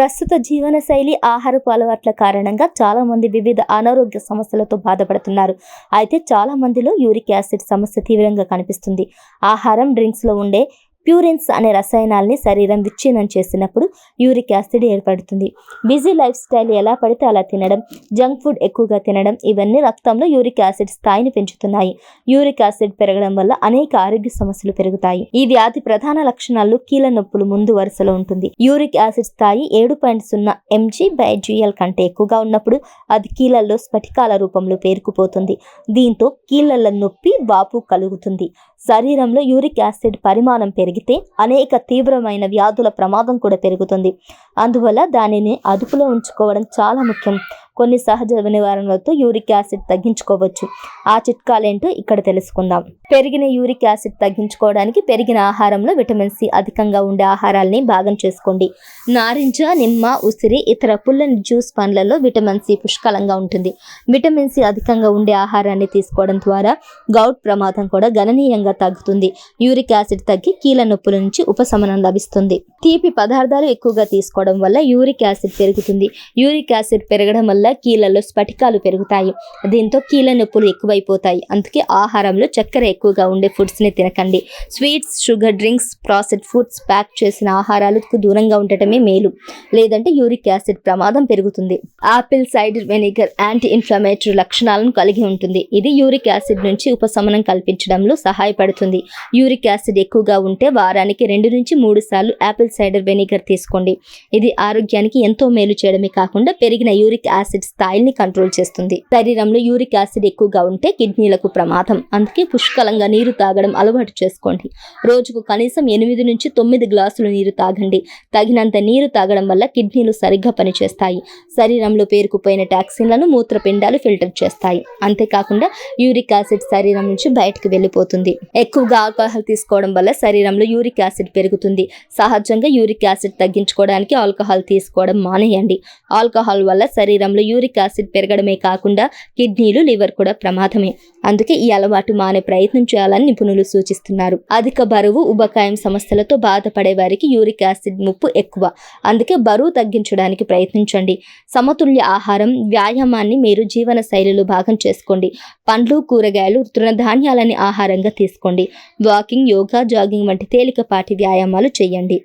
ప్రస్తుత జీవనశైలి ఆహారపు అలవాట్ల కారణంగా చాలా మంది వివిధ అనారోగ్య సమస్యలతో బాధపడుతున్నారు. అయితే చాలా మందిలో యూరిక్ యాసిడ్ సమస్య తీవ్రంగా కనిపిస్తుంది. ఆహారం డ్రింక్స్లో ఉండే ప్యూరిన్స్ అనే రసాయనాల్ని శరీరం విచ్ఛిన్నం చేసినప్పుడు యూరిక్ యాసిడ్ ఏర్పడుతుంది. బిజీ లైఫ్ స్టైల్ ఎలా పడితే అలా తినడం జంక్ ఫుడ్ ఎక్కువగా తినడం ఇవన్నీ రక్తంలో యూరిక్ యాసిడ్ స్థాయిని పెంచుతున్నాయి. యూరిక్ యాసిడ్ పెరగడం వల్ల అనేక ఆరోగ్య సమస్యలు పెరుగుతాయి. ఈ వ్యాధి ప్రధాన లక్షణాలు కీళ్ళ నొప్పులు ముందు వరుసలో ఉంటుంది. యూరిక్ యాసిడ్ స్థాయి ఏడు పాయింట్ సున్నా ఎంజీ బై జిఎల్ కంటే ఎక్కువగా ఉన్నప్పుడు అది కీళ్ళల్లో స్ఫటికాల రూపంలో పేరుకుపోతుంది. దీంతో కీళ్ళ నొప్పి వాపు కలుగుతుంది. శరీరంలో యూరిక్ యాసిడ్ పరిమాణం పెరిగితే అనేక తీవ్రమైన వ్యాధుల ప్రమాదం కూడా పెరుగుతుంది. అందువల్ల దానిని అదుపులో ఉంచుకోవడం చాలా ముఖ్యం. కొన్ని సహజ నివారణలతో యూరిక్ యాసిడ్ తగ్గించుకోవచ్చు. ఆ చిట్కాలేంటో ఇక్కడ తెలుసుకుందాం. పెరిగిన యూరిక్ యాసిడ్ తగ్గించుకోవడానికి పెరిగిన ఆహారంలో విటమిన్ సి అధికంగా ఉండే ఆహారాల్ని భాగం చేసుకోండి. నారింజ నిమ్మ ఉసిరి ఇతర పుల్లని జ్యూస్ పండ్లలో విటమిన్ సి పుష్కలంగా ఉంటుంది. విటమిన్ సి అధికంగా ఉండే ఆహారాన్ని తీసుకోవడం ద్వారా గౌట్ ప్రమాదం కూడా గణనీయంగా తగ్గుతుంది. యూరిక్ యాసిడ్ తగ్గి కీళ్ళ నొప్పుల నుంచి ఉపశమనం లభిస్తుంది. తీపి పదార్థాలు ఎక్కువగా తీసుకోవడం వల్ల యూరిక్ యాసిడ్ పెరుగుతుంది. యూరిక్ యాసిడ్ పెరగడం వల్ల కీళ్ళలో స్ఫటికాలు పెరుగుతాయి. దీంతో కీళ్ళ నొప్పులు ఎక్కువైపోతాయి. అందుకే ఆహారంలో చక్కెర ఎక్కువగా ఉండే ఫుడ్స్ని తినకండి. Sweets sugar drinks processed foods pack చేసిన ఆహారాలకు దూరంగా ఉండటమే మేలు. లేదంటే యూరిక్ యాసిడ్ ప్రమాదం పెరుగుతుంది. Apple cider vinegar anti inflammatory లక్షణాలను కలిగి ఉంటుంది. ఇది యూరిక్ యాసిడ్ నుంచి ఉపశమనం కల్పించడంలో సహాయపడుతుంది. యూరిక్ యాసిడ్ ఎక్కువగా ఉంటే వారానికి రెండు నుంచి మూడు సార్లు యాపిల్ సైడర్ వెనిగర్ తీసుకోండి. ఇది ఆరోగ్యానికి ఎంతో మేలు చేయడమే కాకుండా పెరిగిన యూరిక్ యాసిడ్ స్థాయిని కంట్రోల్ చేస్తుంది. శరీరంలో యూరిక్ యాసిడ్ ఎక్కువగా ఉంటే కిడ్నీలకు ప్రమాదం. అందుకే పుష్కలంగా నీరు తాగడం అలవాటు చేసుకోండి. రోజుకు కనీసం ఎనిమిది నుంచి తొమ్మిది గ్లాసులు నీరు తాగండి. తగినంత నీరు తాగడం వల్ల కిడ్నీలు సరిగ్గా పనిచేస్తాయి. శరీరంలో పేరుకుపోయిన టాక్సిన్లను మూత్రపిండాలు ఫిల్టర్ చేస్తాయి. అంతేకాకుండా యూరిక్ యాసిడ్ శరీరం నుంచి బయటకు వెళ్ళిపోతుంది. ఎక్కువగా ఆల్కహాల్ తీసుకోవడం వల్ల శరీరంలో యూరిక్ యాసిడ్ పెరుగుతుంది. సహజంగా యూరిక్ యాసిడ్ తగ్గించుకోవడానికి ఆల్కహాల్ తీసుకోవడం మానేయండి. ఆల్కహాల్ వల్ల శరీరంలో యూరిక్ యాసిడ్ పెరగడమే కాకుండా కిడ్నీలు లివర్ కూడా ప్రమాదమే. అందుకే ఈ అలవాటు మానే ప్రయత్నం చేయాలని నిపుణులు సూచిస్తున్నారు. అధిక బరువు ఉబకాయం సమస్యలతో బాధపడే వారికి యూరిక్ యాసిడ్ ముప్పు ఎక్కువ. అందుకే బరువు తగ్గించడానికి ప్రయత్నించండి. సమతుల్య ఆహారం వ్యాయామాన్ని మీరు జీవన శైలిలో భాగం చేసుకోండి. పండ్లు కూరగాయలు తృణధాన్యాలని ఆహారంగా తీసుకోండి. వాకింగ్ యోగా జాగింగ్ వంటి తేలికపాటి వ్యాయామాలు చేయండి.